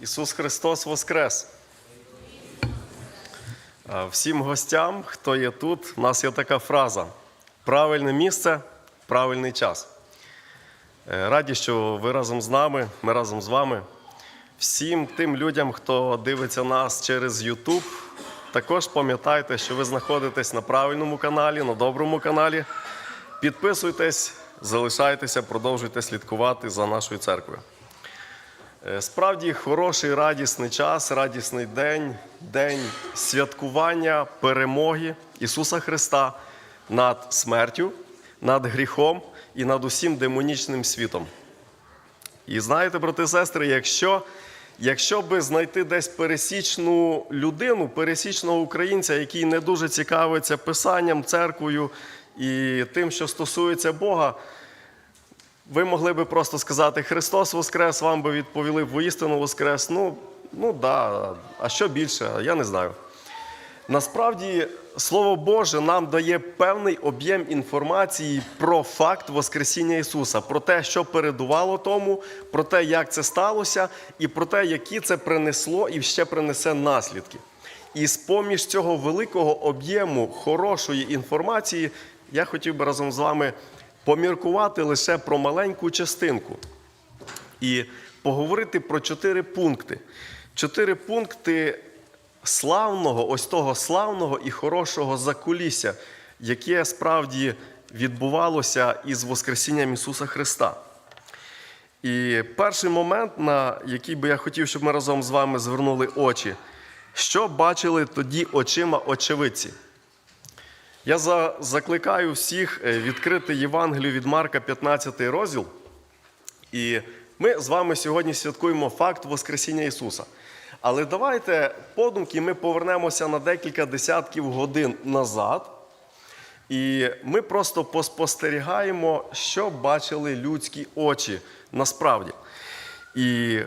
Ісус Христос Воскрес! Всім гостям, хто є тут, у нас є така фраза: правильне місце, правильний час. Е, Раді, що ви разом з нами, ми разом з вами. Всім тим людям, хто дивиться нас через YouTube, також пам'ятайте, що ви знаходитесь на правильному каналі, на доброму каналі. Підписуйтесь, залишайтеся, продовжуйте слідкувати за нашою церквою. Е, Справді хороший, радісний час, радісний день, день святкування перемоги Ісуса Христа над смертю, над гріхом і над усім демонічним світом. І знаєте, брати і сестри, якщо, якщо би знайти десь пересічну людину, пересічного українця, який не дуже цікавиться писанням, церквою і тим, що стосується Бога, ви могли би просто сказати Христос Воскрес, вам би відповіли воістину Воскрес. Ну, ну да, а що більше, я не знаю. Насправді, Слово Боже нам дає певний об'єм інформації про факт Воскресіння Ісуса, про те, що передувало тому, про те, як це сталося, і про те, які це принесло і ще принесе наслідки. І з поміж цього великого об'єму хорошої інформації я хотів би разом з вами поміркувати лише про маленьку частинку і поговорити про чотири пункти. Чотири пункти славного, ось того славного і хорошого закулісся, яке справді відбувалося із Воскресінням Ісуса Христа. І перший момент, на який би я хотів, щоб ми разом з вами звернули очі, що бачили тоді очима очевидці? Я за- закликаю всіх е, відкрити Євангелію від Марка, 15 розділ. І ми з вами сьогодні святкуємо факт Воскресіння Ісуса. Але давайте подумки ми повернемося на декілька десятків годин назад. І ми просто поспостерігаємо, що бачили людські очі насправді. І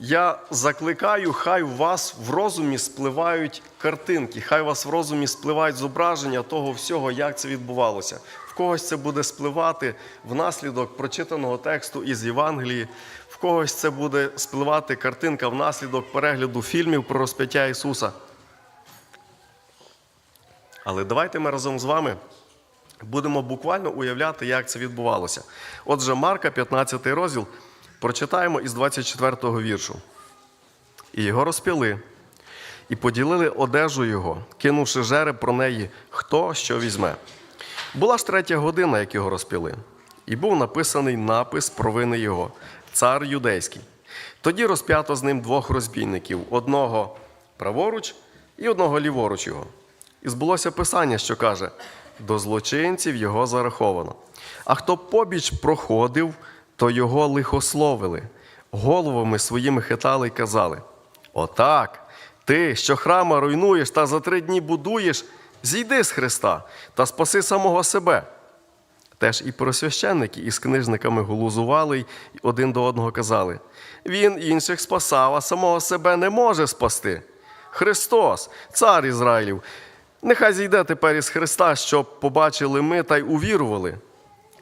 я закликаю, хай у вас в розумі спливають картинки, хай у вас в розумі спливають зображення того всього, як це відбувалося. В когось це буде спливати внаслідок прочитаного тексту із Євангелії, в когось це буде спливати картинка внаслідок перегляду фільмів про розп'яття Ісуса. Але давайте ми разом з вами будемо буквально уявляти, як це відбувалося. Отже, Марка, 15 розділ, прочитаємо із 24-го віршу. І його розп'яли, і поділили одежу його, кинувши жереб про неї, хто що візьме. Була ж третя година, як його розп'яли, і був написаний напис про вини його, цар юдейський. Тоді розп'ято з ним двох розбійників: одного праворуч і одного ліворуч його. І збулося писання, що каже: до злочинців його зараховано. А хто побіч проходив, то його лихословили, головами своїми хитали й казали: Отак, ти, що храма руйнуєш та за три дні будуєш, зійди з Христа та спаси самого себе. Теж і просвященники із книжниками голузували й один до одного казали: Він інших спасав, а самого себе не може спасти. Христос, цар Ізраїлів, нехай зійде тепер із Христа, щоб побачили ми та й увірували.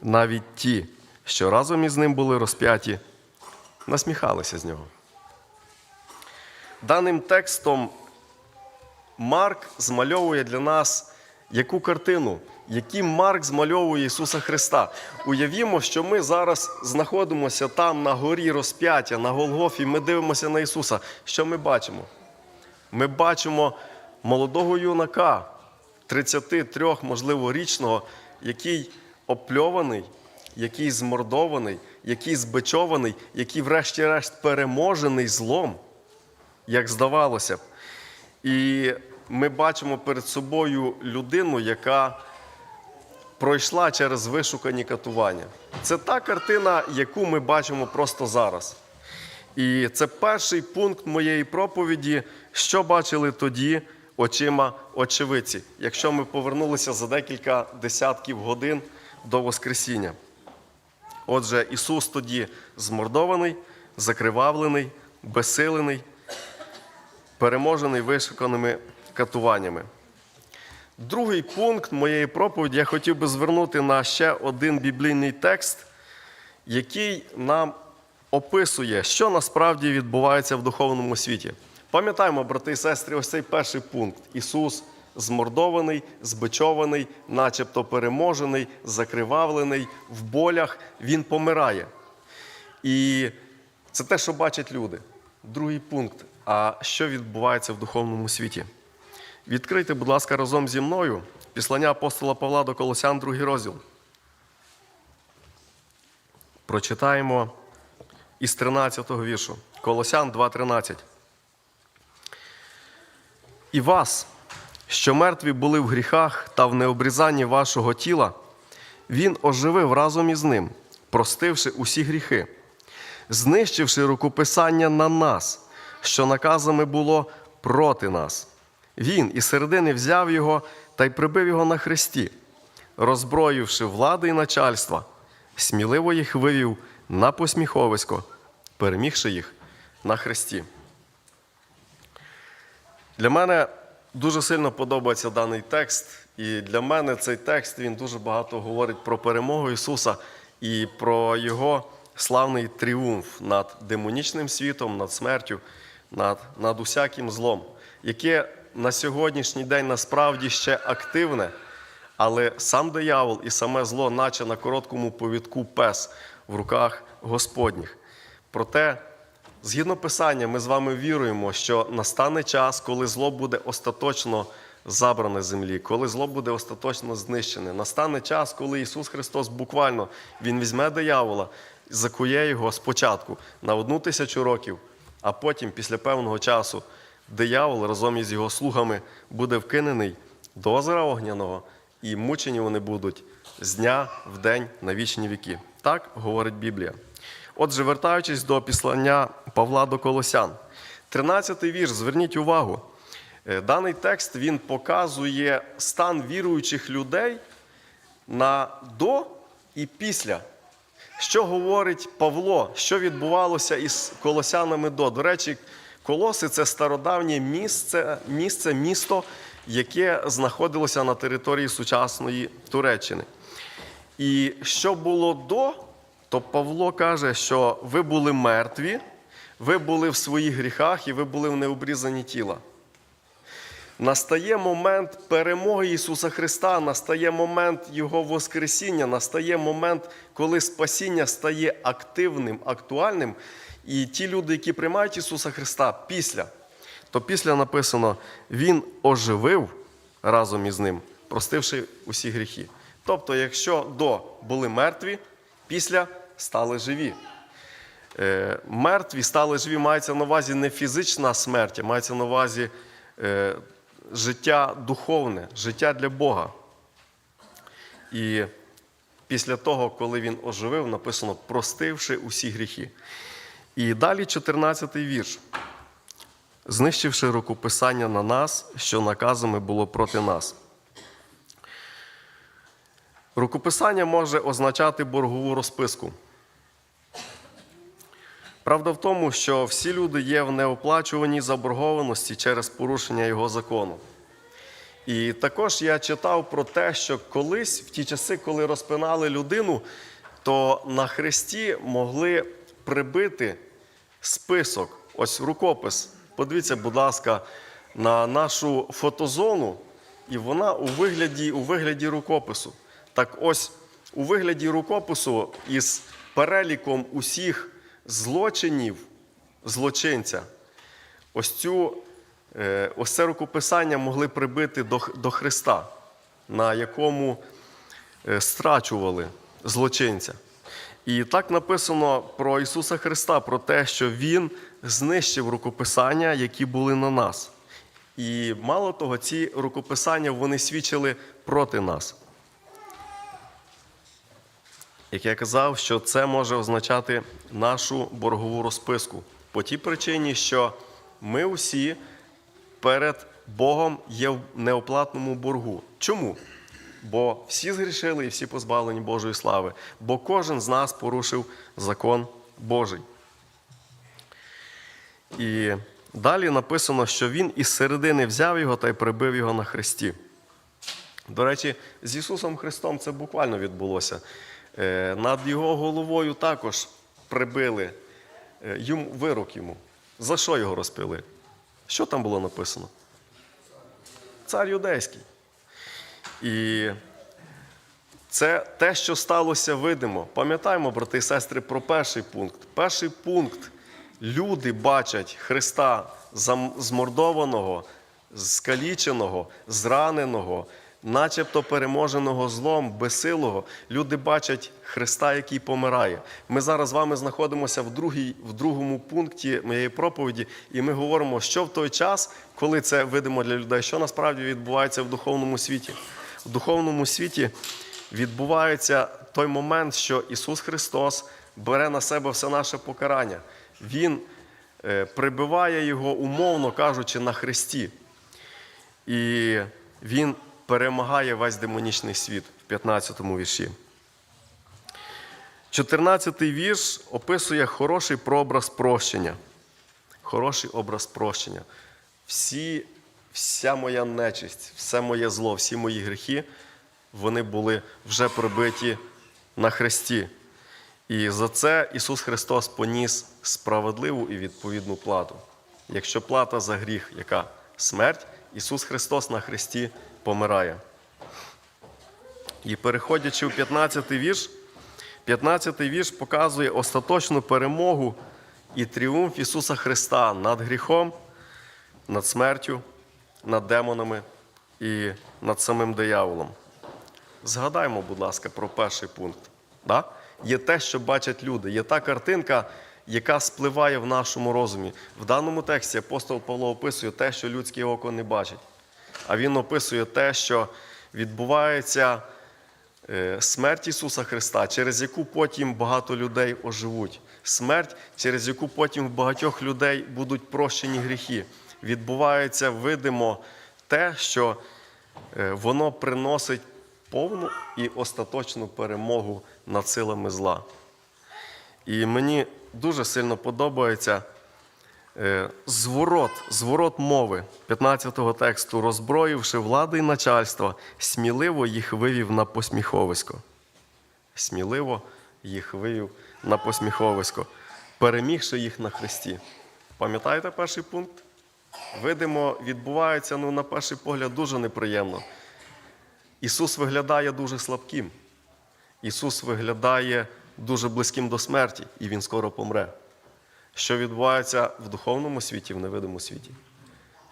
Навіть ті, що разом із ним були розп'яті, насміхалися з нього. Даним текстом Марк змальовує для нас яку картину, яким Марк змальовує Ісуса Христа. Уявімо, що ми зараз знаходимося там на горі розп'яття, на Голгофі, ми дивимося на Ісуса. Що ми бачимо? Ми бачимо молодого юнака, 33, можливо, річного, який опльований, який змордований, який збичований, який, врешті-решт, переможений злом як здавалося б. І ми бачимо перед собою людину, яка пройшла через вишукані катування. Це та картина, яку ми бачимо просто зараз. І це перший пункт моєї проповіді, що бачили тоді очима очевидці, якщо ми повернулися за декілька десятків годин до Воскресіння. Отже, Ісус тоді змордований, закривавлений, безсилений, переможений вишуканими катуваннями. Другий пункт моєї проповіді я хотів би звернути на ще один біблійний текст, який нам описує, що насправді відбувається в духовному світі. Пам'ятаємо, брати і сестри, ось цей перший пункт. Ісус змордований, збичований, начебто переможений, закривавлений, в болях, Він помирає. І це те, що бачать люди. Другий пункт. А що відбувається в духовному світі? Відкрийте, будь ласка, разом зі мною післання апостола Павла до Колосян, другий розділ. Прочитаємо із 13-го віршу. Колосян 2.13. І вас, що мертві були в гріхах та в необрізанні вашого тіла, Він оживив разом із ним, простивши усі гріхи, знищивши рукописання на нас, що наказами було проти нас. Він із середини взяв його та й прибив його на хресті, роззброївши влади і начальства, сміливо їх вивів на посміховисько, перемігши їх на хресті. Для мене дуже сильно подобається даний текст, і для мене цей текст він дуже багато говорить про перемогу Ісуса і про Його славний тріумф над демонічним світом, над смертю, над, над усяким злом, яке на сьогоднішній день насправді ще активне, але сам диявол і саме зло, наче на короткому повідку пес в руках Господніх. Проте Згідно Писання, ми з вами віруємо, що настане час, коли зло буде остаточно забране землі, коли зло буде остаточно знищене. Настане час, коли Ісус Христос буквально Він візьме диявола, закує його спочатку на одну тисячу років, а потім, після певного часу, диявол разом із його слугами буде вкинений до озера огняного, і мучені вони будуть з дня в день на вічні віки. Так говорить Біблія. Отже, вертаючись до післання Павла до Колосян, 13-й вірш, зверніть увагу. Е, Даний текст він показує стан віруючих людей на до і після. Що говорить Павло, що відбувалося із колосянами до? До речі, колоси це стародавнє місце, місце, місто, яке знаходилося на території сучасної Туреччини. І що було до, то Павло каже, що ви були мертві, ви були в своїх гріхах і ви були в необрізані тіла. Настає момент перемоги Ісуса Христа, настає момент Його Воскресіння, настає момент, коли спасіння стає активним, актуальним. І ті люди, які приймають Ісуса Христа після, то після написано, Він оживив разом із ним, простивши усі гріхи. Тобто, якщо до були мертві, після стали живі. Е, Мертві стали живі, мається на увазі не фізична смерть, а мається на увазі е, життя духовне, життя для Бога. І після того, коли він оживив, написано, простивши усі гріхи. І далі 14-й вірш. Знищивши рукописання на нас, що наказами було проти нас. Рукописання може означати боргову розписку. Правда в тому, що всі люди є в неоплачуваній заборгованості через порушення його закону. І також я читав про те, що колись, в ті часи, коли розпинали людину, то на хресті могли прибити список, ось рукопис. Подивіться, будь ласка, на нашу фотозону, і вона у вигляді, у вигляді рукопису. Так ось у вигляді рукопису із переліком усіх злочинів злочинця, ось цю, е, ось це рукописання могли прибити до, до Христа, на якому е, страчували злочинця. І так написано про Ісуса Христа, про те, що Він знищив рукописання, які були на нас. І мало того, ці рукописання вони свідчили проти нас. Як я казав, що це може означати нашу боргову розписку по тій причині, що ми усі перед Богом є в неоплатному боргу. Чому? Бо всі згрішили і всі позбавлені Божої слави, бо кожен з нас порушив закон Божий. І далі написано, що Він із середини взяв його та й прибив його на хресті. До речі, з Ісусом Христом це буквально відбулося. Е, Над його головою також прибили е, йому, вирок йому. За що його розпили? Що там було написано? Цар юдейський. І це те, що сталося видимо. Пам'ятаємо, брати і сестри, про перший пункт. Перший пункт люди бачать Христа змордованого, скаліченого, зраненого, начебто переможеного злом, безсилого. Люди бачать Христа, який помирає. Ми зараз з вами знаходимося в, другій, в другому пункті моєї проповіді, і ми говоримо, що в той час, коли це видимо для людей, що насправді відбувається в духовному світі. В духовному світі відбувається той момент, що Ісус Христос бере на себе все наше покарання. Він е, прибиває його, умовно кажучи, на хресті. І Він перемагає весь демонічний світ в 15 му вірші. 14-й вірш описує хороший прообраз прощення. Хороший образ прощення. Всі, вся моя нечисть, все моє зло, всі мої гріхи, вони були вже прибиті на хресті. І за це Ісус Христос поніс справедливу і відповідну плату. Якщо плата за гріх, яка смерть, Ісус Христос на хресті помирає. І переходячи в 15 й вірш, 15 й вірш показує остаточну перемогу і тріумф Ісуса Христа над гріхом, над смертю, над демонами і над самим дияволом. Згадаймо, будь ласка, про перший пункт. Да? Є те, що бачать люди, є та картинка, яка спливає в нашому розумі. В даному тексті апостол Павло описує те, що людське око не бачить. А він описує те, що відбувається е, смерть Ісуса Христа, через яку потім багато людей оживуть. Смерть, через яку потім в багатьох людей будуть прощені гріхи. Відбувається видимо те, що е, воно приносить повну і остаточну перемогу над силами зла. І мені дуже сильно подобається зворот, зворот мови 15-го тексту, роззброївши влади і начальства, сміливо їх вивів на посміховисько. Сміливо їх вивів на посміховисько, перемігши їх на хресті. Пам'ятаєте перший пункт? Видимо, відбувається, ну, на перший погляд, дуже неприємно. Ісус виглядає дуже слабким. Ісус виглядає дуже близьким до смерті, і Він скоро помре. Що відбувається в духовному світі, в невидимому світі?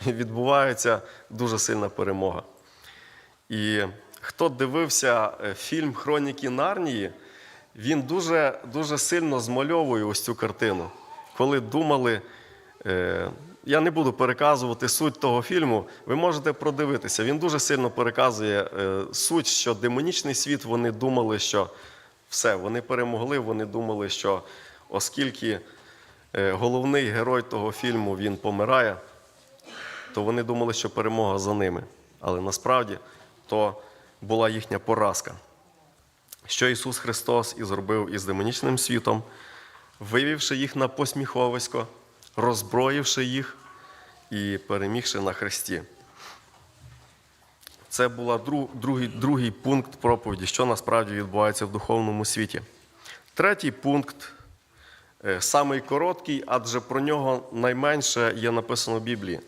Відбувається дуже сильна перемога. І хто дивився е, фільм Хроніки Нарнії, він дуже, дуже сильно змальовує ось цю картину. Коли думали, е, я не буду переказувати суть того фільму, ви можете продивитися. Він дуже сильно переказує е, суть, що демонічний світ вони думали, що все, вони перемогли, вони думали, що оскільки головний герой того фільму він помирає, то вони думали, що перемога за ними. Але насправді то була їхня поразка. Що Ісус Христос і зробив із демонічним світом, вивівши їх на посміховисько, роззброївши їх і перемігши на хресті. Це був другий, другий пункт проповіді, що насправді відбувається в духовному світі. Третій пункт, е, самий короткий, адже про нього найменше є написано в Біблії.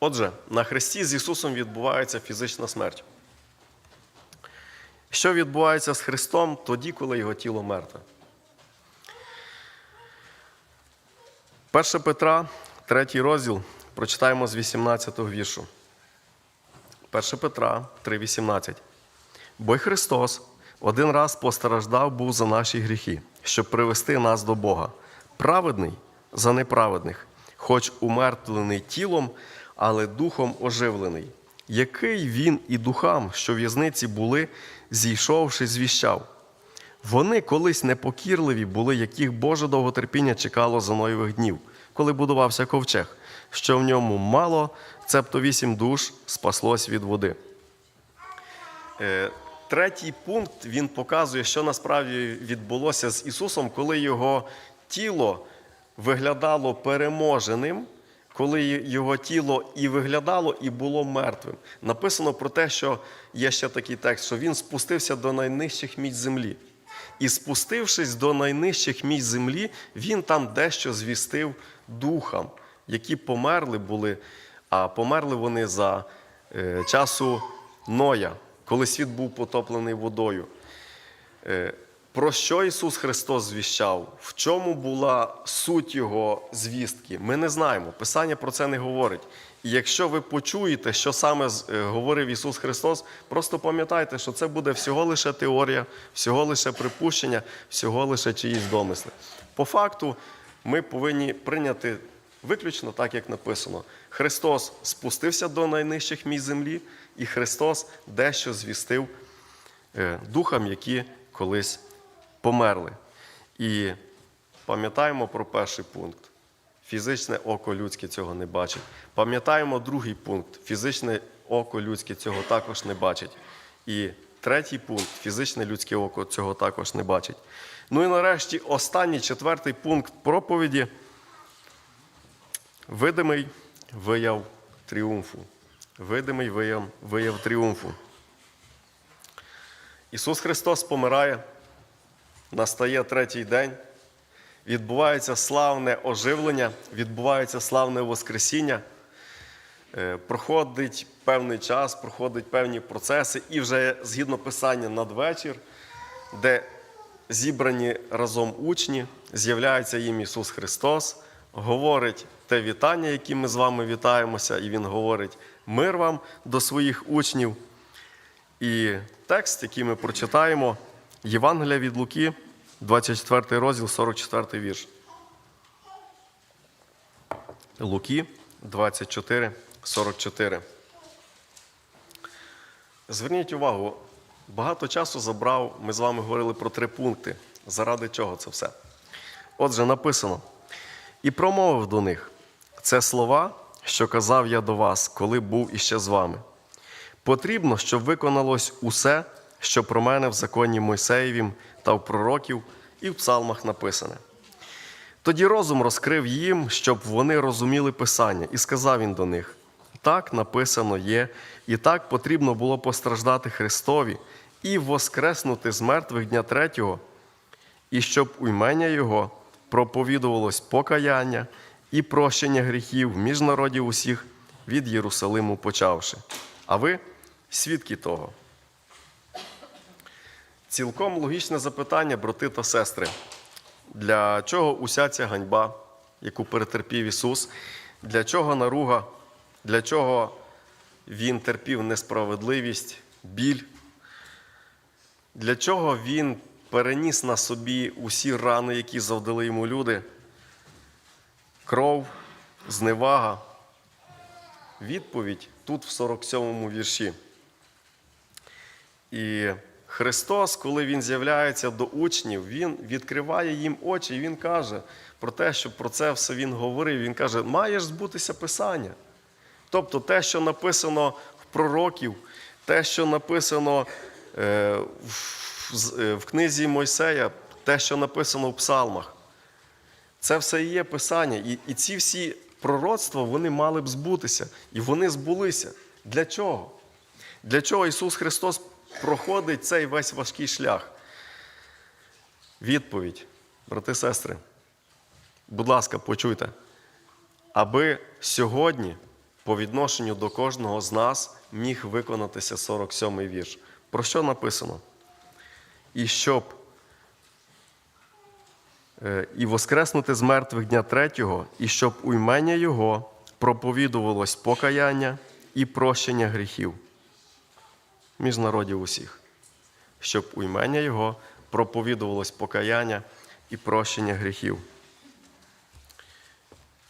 Отже, на хресті з Ісусом відбувається фізична смерть. Що відбувається з Христом тоді, коли його тіло мертве? 1 Петра, 3 розділ, прочитаємо з 18 віршу. 1 Петра 3,18. Бо й Христос один раз постраждав був за наші гріхи, щоб привести нас до Бога. Праведний за неправедних, хоч умертвлений тілом, але духом оживлений, який він і духам, що в'язниці були, зійшовши, звіщав. Вони колись непокірливі були, яких Боже довготерпіння чекало за Ноєвих днів, коли будувався ковчег, що в ньому мало, цебто вісім душ спаслось від води. Третій пункт він показує, що насправді відбулося з Ісусом, коли його тіло виглядало переможеним, коли його тіло і виглядало, і було мертвим. Написано про те, що є ще такий текст, що він спустився до найнижчих місць землі. І спустившись до найнижчих місць землі, він там дещо звістив духам, які померли були, а померли вони за е, часу Ноя, коли світ був потоплений водою. Е, Про що Ісус Христос звіщав? В чому була суть Його звістки? Ми не знаємо. Писання про це не говорить. І якщо ви почуєте, що саме е, говорив Ісус Христос, просто пам'ятайте, що це буде всього лише теорія, всього лише припущення, всього лише чиїсь домисли. По факту, ми повинні прийняти виключно так, як написано. Христос спустився до найнижчих місць землі, і Христос дещо звістив е, духам, які колись померли. І пам'ятаємо про перший пункт. Фізичне око людське цього не бачить. Пам'ятаємо другий пункт. Фізичне око людське цього також не бачить. І третій пункт фізичне людське око цього також не бачить. Ну і нарешті останній четвертий пункт проповіді видимий вияв тріумфу. Видимий вияв, вияв тріумфу. Ісус Христос помирає, настає третій день, відбувається славне оживлення, відбувається славне Воскресіння. Е, Проходить певний час, проходять певні процеси, і вже згідно писання надвечір, де зібрані разом учні, з'являється їм Ісус Христос, говорить те вітання, яким ми з вами вітаємося, і Він говорить мир вам до своїх учнів. І текст, який ми прочитаємо, Євангелія від Луки, 24 розділ, 44 вірш. Луки 24, 44. Зверніть увагу, багато часу забрав, ми з вами говорили про три пункти. Заради чого це все? Отже, написано: і промовив до них це слова, що казав я до вас, коли був іще з вами. Потрібно, щоб виконалось усе, що про мене в законі Мойсеєвім та в пророків і в псалмах написане. Тоді розум розкрив їм, щоб вони розуміли Писання, і сказав він до них: так написано є, і так потрібно було постраждати Христові і воскреснути з мертвих дня третього, і щоб у імення Його проповідувалось покаяння і прощення гріхів між народів усіх від Єрусалиму почавши. А ви свідки того. Цілком логічне запитання, брати та сестри. Для чого уся ця ганьба, яку перетерпів Ісус? Для чого наруга? Для чого Він терпів несправедливість, біль? Для чого Він переніс на собі усі рани, які завдали йому люди? Кров, зневага. Відповідь тут в 47-му вірші. І Христос, коли Він з'являється до учнів, Він відкриває їм очі, і Він каже про те, що про це все Він говорив. Він каже, маєш збутися Писання. Тобто те, що написано в пророків, те, що написано е, е, в книзі Мойсея, те, що написано в псалмах. Це все і є Писання. І, і ці всі пророцтва вони мали б збутися. І вони збулися. Для чого? Для чого Ісус Христос проходить цей весь важкий шлях? Відповідь, брати сестри, будь ласка, почуйте. Аби сьогодні, по відношенню до кожного з нас, міг виконатися 47-й вірш. Про що написано? І щоб і воскреснути з мертвих дня третього, і щоб у Його проповідувалось покаяння і прощення гріхів між народів усіх, щоб у Його проповідувалось покаяння і прощення гріхів.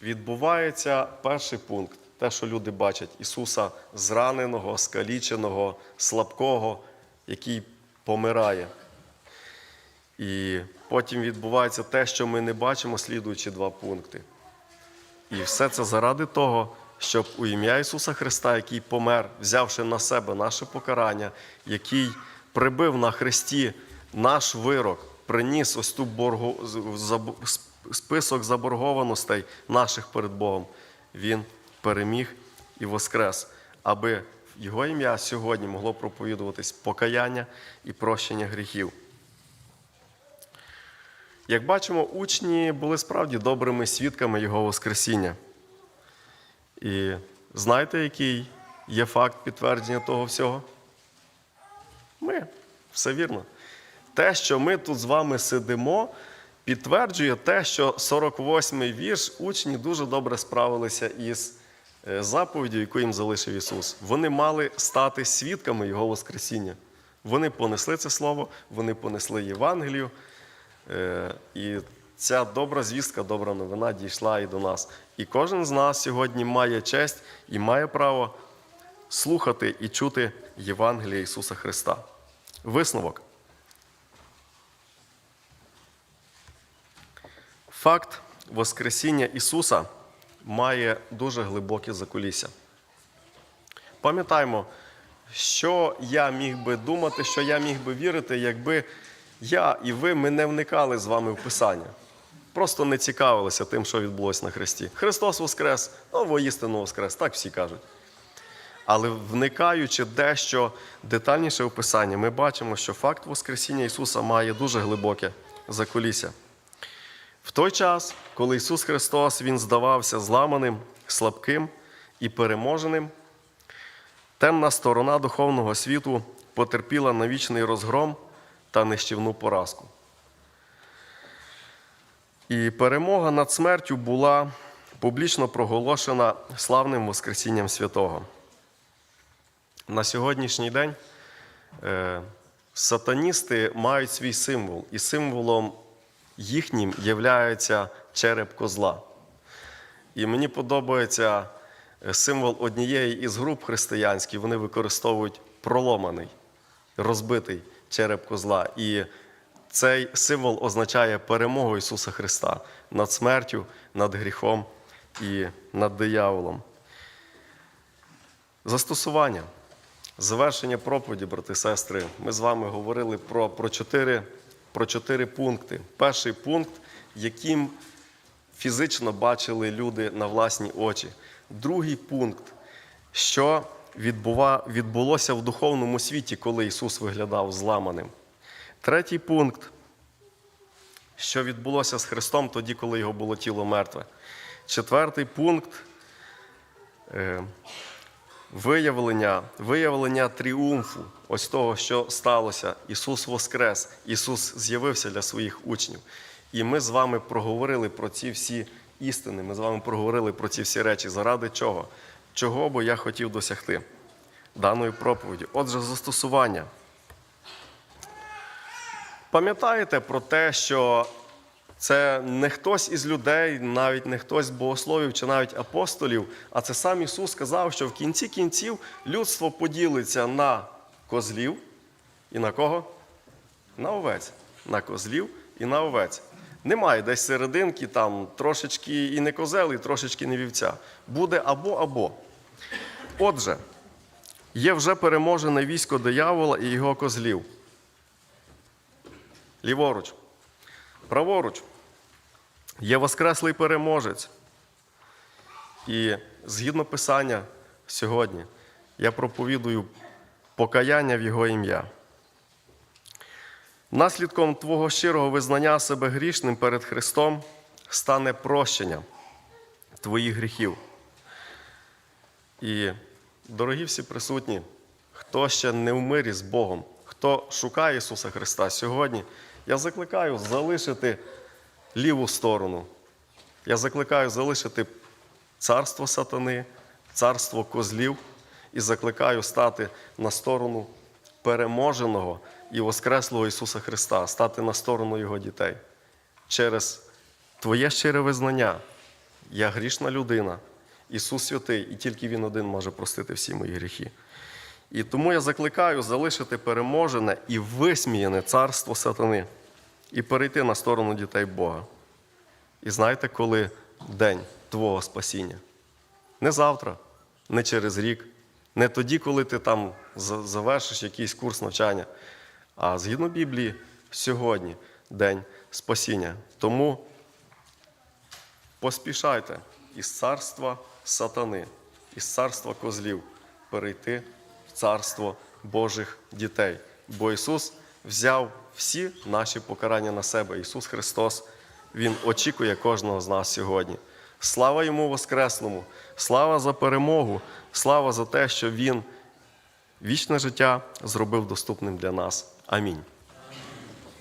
Відбувається перший пункт, те, що люди бачать Ісуса зраненого, скаліченого, слабкого, який помирає. І потім відбувається те, що ми не бачимо, слідуючи два пункти. І все це заради того, щоб у ім'я Ісуса Христа, який помер, взявши на себе наше покарання, який прибив на Христі наш вирок, приніс ось ту боргу, список заборгованостей наших перед Богом, Він переміг і воскрес, аби Його ім'я сьогодні могло проповідуватись покаяння і прощення гріхів. Як бачимо, учні були справді добрими свідками Його Воскресіння. І знаєте, який є факт підтвердження того всього? Ми. Все вірно. Те, що ми тут з вами сидимо, підтверджує те, що 48-й вірш учні дуже добре справилися із е, заповіддю, яку їм залишив Ісус. Вони мали стати свідками Його Воскресіння. Вони понесли це слово, вони понесли Євангелію. Е, І ця добра звістка, добра новина дійшла і до нас. І кожен з нас сьогодні має честь і має право слухати і чути Євангелія Ісуса Христа. Висновок. Факт Воскресіння Ісуса має дуже глибоке закулісся. Пам'ятаємо, що я міг би думати, що я міг би вірити, якби я і ви ми не вникали з вами в Писання. Просто не цікавилися тим, що відбулося на Христі. Христос Воскрес, ну, воістину Воскрес, так всі кажуть. Але вникаючи дещо детальніше в Писання, ми бачимо, що факт Воскресіння Ісуса має дуже глибоке закулісся. В той час, коли Ісус Христос Він здавався зламаним, слабким і переможеним, темна сторона духовного світу потерпіла навічний розгром та нищівну поразку. І перемога над смертю була публічно проголошена славним Воскресінням Святого. На сьогоднішній день е, сатаністи мають свій символ, і символом їхнім є череп козла. І мені подобається е, символ однієї із груп християнських, вони використовують проломаний, розбитий череп козла. І цей символ означає перемогу Ісуса Христа над смертю, над гріхом і над дияволом. Застосування. Завершення проповіді, брати і сестри, ми з вами говорили про, про, чотири, про чотири пункти. Перший пункт, яким фізично бачили люди на власні очі. Другий пункт, що відбулося в духовному світі, коли Ісус виглядав зламаним. Третій пункт, що відбулося з Христом тоді, коли його було тіло мертве. Четвертий пункт. Е, виявлення, виявлення тріумфу, ось того, що сталося. Ісус Воскрес, Ісус з'явився для своїх учнів. І ми з вами проговорили про ці всі істини, ми з вами проговорили про ці всі речі. Заради чого? Чого би я хотів досягти даної проповіді? Отже, застосування. Пам'ятаєте про те, що це не хтось із людей, навіть не хтось з богословів чи навіть апостолів, а це сам Ісус сказав, що в кінці кінців людство поділиться на козлів і на кого? На овець. На козлів і на овець. Немає десь серединки, там трошечки і не козел, і трошечки не вівця. Буде або-або. Отже, є вже переможене військо диявола і його козлів. Ліворуч. Праворуч є Воскреслий переможець. І згідно Писання сьогодні, я проповідую покаяння в Його ім'я. Наслідком Твого щирого визнання себе грішним перед Христом стане прощення Твоїх гріхів. І, дорогі всі присутні, хто ще не в мирі з Богом, хто шукає Ісуса Христа сьогодні, я закликаю залишити ліву сторону. Я закликаю залишити царство сатани, царство козлів і закликаю стати на сторону переможеного і Воскреслого Ісуса Христа, стати на сторону Його дітей. Через Твоє щире визнання. Я грішна людина, Ісус святий, і тільки Він один може простити всі мої гріхи. І тому я закликаю залишити переможене і висміяне царство сатани і перейти на сторону дітей Бога. І знаєте, коли день Твого спасіння? Не завтра, не через рік, не тоді, коли ти там завершиш якийсь курс навчання, а згідно Біблії, сьогодні день спасіння. Тому поспішайте із царства сатани, із царства козлів перейти в царство Божих дітей. Бо Ісус взяв всі наші покарання на себе. Ісус Христос, Він очікує кожного з нас сьогодні. Слава йому Воскресному! Слава за перемогу! Слава за те, що Він вічне життя зробив доступним для нас. Амінь.